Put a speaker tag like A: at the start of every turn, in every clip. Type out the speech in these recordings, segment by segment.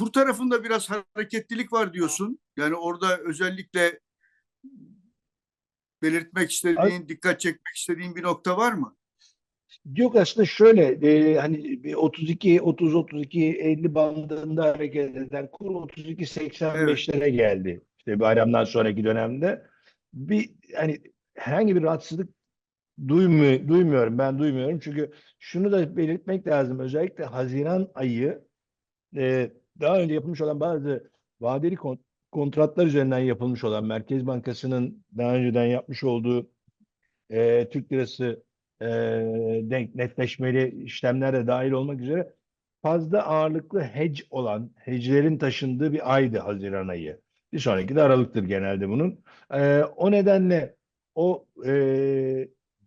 A: kur tarafında biraz hareketlilik var diyorsun. Yani orada özellikle belirtmek istediğin, dikkat çekmek istediğin bir nokta var mı?
B: Yok aslında şöyle e, hani bir 32 30 32 50 bandında hareket eden kur 32 85'lere geldi. İşte bayramdan sonraki dönemde bir hani herhangi bir rahatsızlık duymu, duymuyorum ben duymuyorum çünkü şunu da belirtmek lazım özellikle Haziran ayı e, daha önce yapılmış olan bazı vadeli kon- kontratlar üzerinden yapılmış olan Merkez Bankası'nın daha önceden yapmış olduğu e, Türk lirası e, denk netleşmeli işlemler de dahil olmak üzere fazla ağırlıklı hedge olan, hedge'lerin taşındığı bir aydı Haziran ayı. Bir sonraki de Aralık'tır genelde bunun. E, o nedenle o e,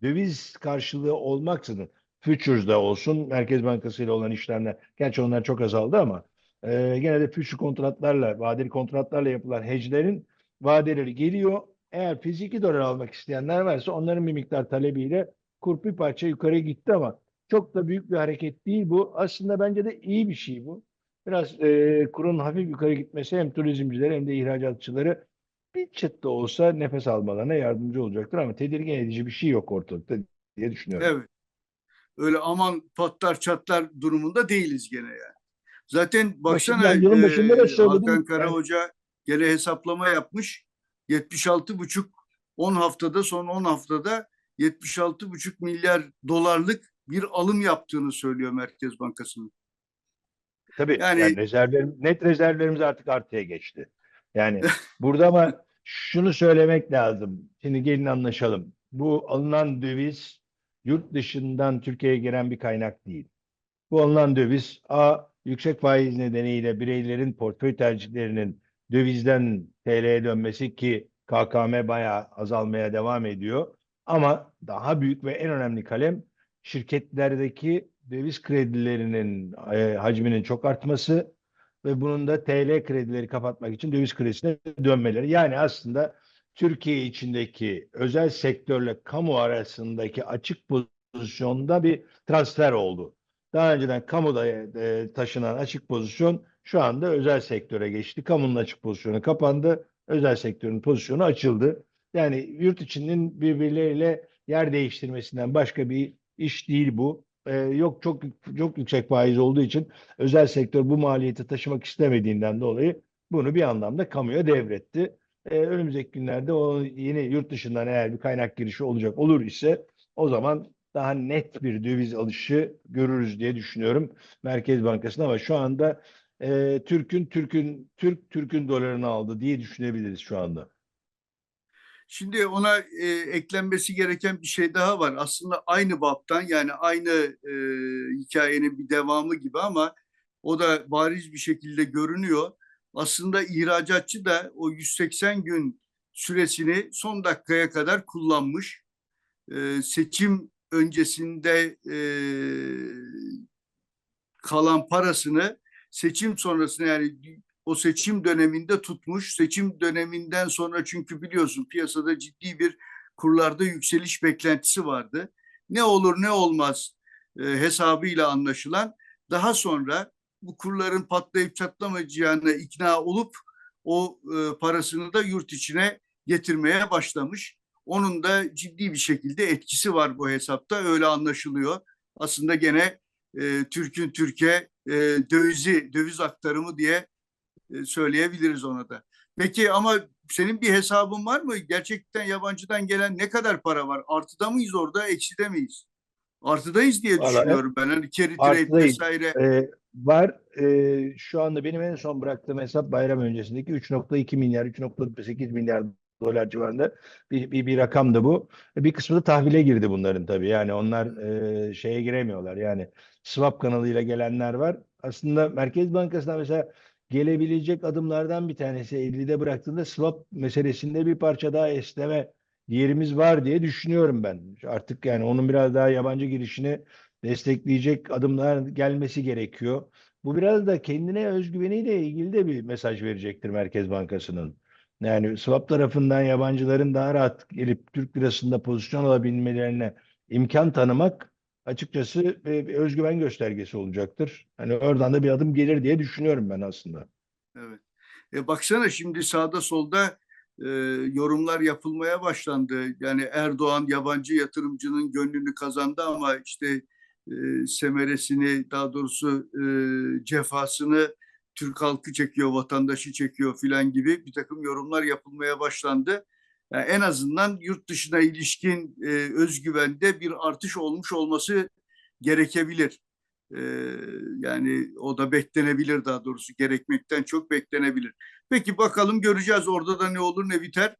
B: döviz karşılığı olmaksızın futures'da olsun, Merkez Bankası ile olan işlemler, gerçi onlar çok azaldı ama e, gene de future kontratlarla, vadeli kontratlarla yapılan hedge'lerin vadeleri geliyor. Eğer fiziki dolar almak isteyenler varsa onların bir miktar talebiyle kur bir parça yukarı gitti ama çok da büyük bir hareket değil bu. Aslında bence de iyi bir şey bu. Biraz e, kurun hafif yukarı gitmesi hem turizmcileri hem de ihracatçıları bir çıt da olsa nefes almalarına yardımcı olacaktır ama tedirgin edici bir şey yok ortalıkta diye düşünüyorum.
A: Evet. Öyle aman patlar çatlar durumunda değiliz gene yani. Zaten baksana
B: Başından, yılın başında da
A: e,
B: söyledim.
A: Hakan Kara Hoca gene hesaplama yapmış. 76,5 10 haftada son 10 haftada 76,5 milyar dolarlık bir alım yaptığını söylüyor Merkez Bankası'nın.
B: Tabii
A: Yani-
B: yani, rezervlerim, net rezervlerimiz artık artıya geçti. Yani burada ama şunu söylemek lazım. Şimdi gelin anlaşalım. Bu alınan döviz yurt dışından Türkiye'ye giren bir kaynak değil. Bu alınan döviz A yüksek faiz nedeniyle bireylerin portföy tercihlerinin dövizden TL'ye dönmesi ki KKM bayağı azalmaya devam ediyor. Ama daha büyük ve en önemli kalem şirketlerdeki döviz kredilerinin e, hacminin çok artması ve bunun da TL kredileri kapatmak için döviz kredisine dönmeleri. Yani aslında Türkiye içindeki özel sektörle kamu arasındaki açık pozisyonda bir transfer oldu. Daha önceden kamuda e, taşınan açık pozisyon şu anda özel sektöre geçti. Kamunun açık pozisyonu kapandı. Özel sektörün pozisyonu açıldı. Yani yurt içinin birbirleriyle yer değiştirmesinden başka bir iş değil bu. Ee, yok çok çok yüksek faiz olduğu için özel sektör bu maliyeti taşımak istemediğinden dolayı bunu bir anlamda kamuya devretti. Ee, önümüzdeki günlerde o yeni yurt dışından eğer bir kaynak girişi olacak olur ise o zaman daha net bir döviz alışı görürüz diye düşünüyorum Merkez Bankası'na ama şu anda e, Türk'ün Türk'ün Türk Türk'ün dolarını aldı diye düşünebiliriz şu anda.
A: Şimdi ona e, eklenmesi gereken bir şey daha var. Aslında aynı baptan yani aynı e, hikayenin bir devamı gibi ama o da bariz bir şekilde görünüyor. Aslında ihracatçı da o 180 gün süresini son dakikaya kadar kullanmış. E, seçim öncesinde e, kalan parasını seçim sonrasında yani o seçim döneminde tutmuş. Seçim döneminden sonra çünkü biliyorsun piyasada ciddi bir kurlarda yükseliş beklentisi vardı. Ne olur ne olmaz e, hesabıyla anlaşılan daha sonra bu kurların patlayıp çatlamayacağına ikna olup o e, parasını da yurt içine getirmeye başlamış. Onun da ciddi bir şekilde etkisi var bu hesapta öyle anlaşılıyor. Aslında gene e, Türk'ün Türkiye e, dövizi, döviz aktarımı diye e, söyleyebiliriz ona da. Peki ama senin bir hesabın var mı? Gerçekten yabancıdan gelen ne kadar para var? Artıda mıyız orada, ekside miyiz? Artıdayız diye
B: Vallahi
A: düşünüyorum ben. Hani carry trade vesaire.
B: Ee, var. Ee, şu anda benim en son bıraktığım hesap bayram öncesindeki 3.2 milyar, 3.8 milyar dolar civarında bir, bir, bir rakamdı bu. Bir kısmı da tahvile girdi bunların tabii. Yani onlar e, şeye giremiyorlar. Yani swap kanalıyla gelenler var. Aslında Merkez Bankası'ndan mesela gelebilecek adımlardan bir tanesi 50'de bıraktığında swap meselesinde bir parça daha esneme yerimiz var diye düşünüyorum ben. Artık yani onun biraz daha yabancı girişini destekleyecek adımlar gelmesi gerekiyor. Bu biraz da kendine özgüveniyle ilgili de bir mesaj verecektir Merkez Bankası'nın. Yani swap tarafından yabancıların daha rahat gelip Türk lirasında pozisyon alabilmelerine imkan tanımak açıkçası bir özgüven göstergesi olacaktır. Hani oradan da bir adım gelir diye düşünüyorum ben aslında.
A: Evet. E baksana şimdi sağda solda e, yorumlar yapılmaya başlandı. Yani Erdoğan yabancı yatırımcının gönlünü kazandı ama işte e, semeresini daha doğrusu e, cefasını Türk halkı çekiyor, vatandaşı çekiyor filan gibi bir takım yorumlar yapılmaya başlandı. Yani en azından yurt dışına ilişkin e, özgüvende bir artış olmuş olması gerekebilir. Ee, yani o da beklenebilir daha doğrusu gerekmekten çok beklenebilir. Peki bakalım göreceğiz orada da ne olur ne biter.